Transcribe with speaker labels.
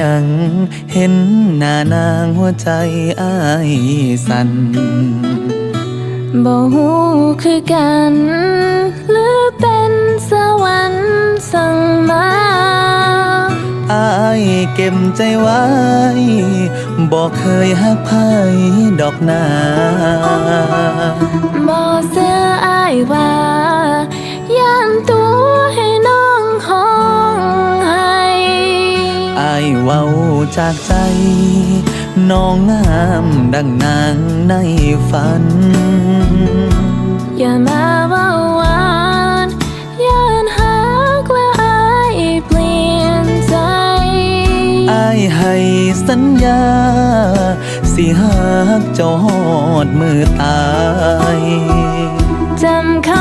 Speaker 1: หยัง เห็นหน้านางหัวใจอายสั่น
Speaker 2: บ่ฮู้คือกัน หรือเป็นสวรรค์สั่งมา
Speaker 1: อายเก็บใจไว้บอกเคยหักไผดอกนา
Speaker 2: เว้า
Speaker 1: จากใจ น้องงามดังนางในฝัน
Speaker 2: อย่ามาเว่าหวานย่านหักแล้วอายเปลี่ยนใจ
Speaker 1: อายให้สัญญา สิหักเจ้าหอดมือตาย
Speaker 2: จำคำ